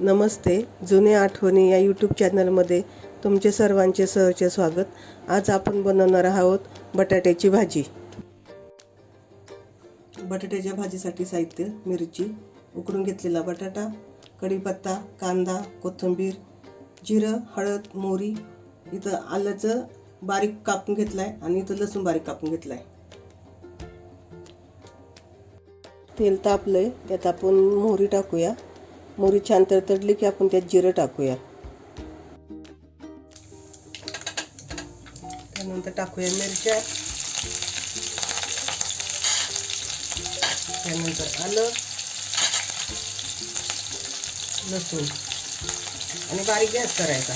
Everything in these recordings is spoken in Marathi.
नमस्ते. जुने आठवणी या यूट्यूब चॅनलमध्ये तुमचे सर्वांचे सहचे स्वागत. आज आपण बनवणार आहोत बटाट्याची भाजी. बटाट्याच्या भाजीसाठी साहित्य मिरची उकडून घेतलेला बटाटा कढीपत्ता कांदा कोथिंबीर जिरं हळद मोहरी इथं आल्याचं बारीक कापून घेतलाय आणि इथं लसूण बारीक कापून घेतलाय. तेल तापलं आहे त्यात आपण मोहरी टाकूया. मोहरी छान तडतडली की आपण त्यात जिरं टाकूया. त्यानंतर टाकूया मिरच्या. त्यानंतर आलं. लसूण. आणि बारीक गॅस करायचा.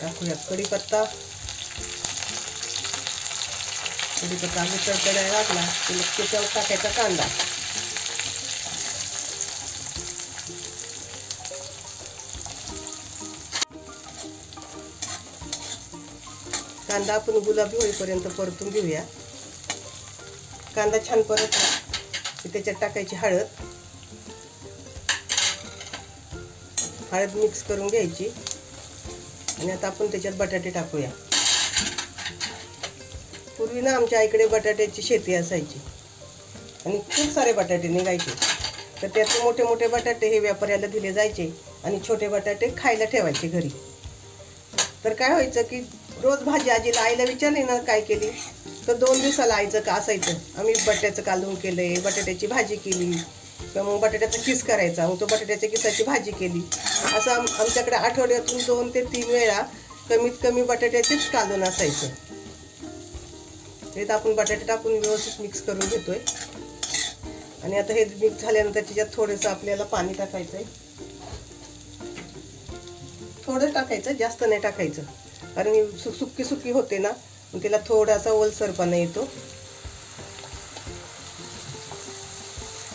टाकूया कढीपत्ता. कढीपत्ता आम्ही तडतडायला लागला की मग त्याच्यावर टाकायचा कांदा. कांदा आपण गुलाबी होईपर्यंत परतून घेऊया. कांदा छान परत की त्याच्यात टाकायची हळद. हळद मिक्स करून घ्यायची. आणि आता आपण त्याच्यात बटाटे टाकूया. पूर्वी ना आमच्या इकडे बटाट्याची शेती असायची. आणि खूप सारे बटाटे निघायचे. तर त्याचे मोठे मोठे बटाटे हे व्यापाऱ्याला दिले जायचे आणि छोटे बटाटे खायला ठेवायचे घरी. तर काय व्हायचं की रोज भाजी आजीला आईला विचारली ना काय केली तर दोन दिवसाला आईचं का असायचं? आम्ही बटाट्याचं कालवून केलंय? बटाट्याची भाजी केली. किंवा मग बटाट्याचा किस करायचा? मग तो बटाट्याच्या किसाची भाजी केली. असं आम आमच्याकडे आठवड्यातून दोन ते तीन वेळा कमीत कमी बटाट्याचेच कालून असायचं. त्यात आपण बटाटे टाकून व्यवस्थित मिक्स करून घेतोय. आणि आता हे मिक्स झाल्यानंतर त्याच्यात थोडंसं आपल्याला पाणी टाकायचं आहे थोडं टाकायचं जास्त नाही टाकायचं. कारण ही सु सुकी सुकी होते ना मग तिला थोडासा ओलसरपणा येतो.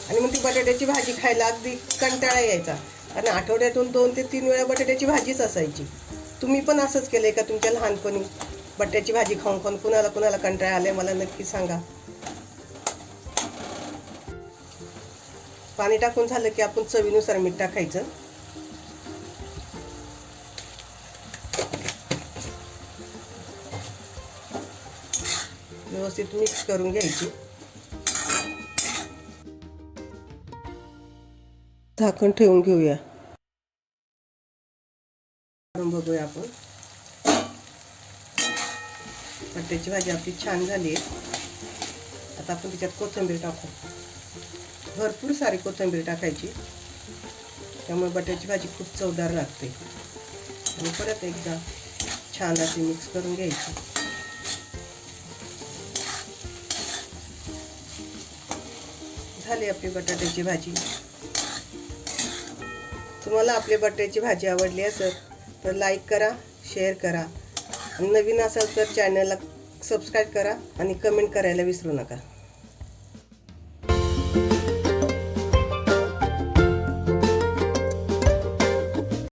आणि मग ती बटाट्याची भाजी खायला अगदी कंटाळा यायचा. कारण आठवड्यातून दोन ते तीन वेळा बटाट्याची भाजीच असायची. तुम्ही पण असंच केलंय का तुमच्या लहानपणी? बट्ट्याची भाजी खाऊन खाऊन कुणाला कुणाला कंटाळा आलाय मला नक्की सांगा. पाणी टाकून झालं की आपण चवीनुसार मीठ टाकायचं. व्यवस्थित मिक्स करून घ्यायची. झाकण ठेवून घेऊया. बघूया आपण. बटाट्याची भाजी आपली छान झाली आहे. आता आपण त्याच्यात कोथिंबीर टाकू. भरपूर सारी कोथिंबीर टाकायची. त्यामुळे बटाट्याची भाजी खूप चवदार लागते. आणि परत एकदा छान अशी मिक्स करून घ्यायची. झाली आपली बटाट्याची भाजी. तुम्हाला आपली बटाट्याची भाजी आवडली असेल तर लाईक करा शेअर करा. नवीन असाल तर चॅनलला सबस्क्राईब करा आणि कमेंट करायला विसरू नका.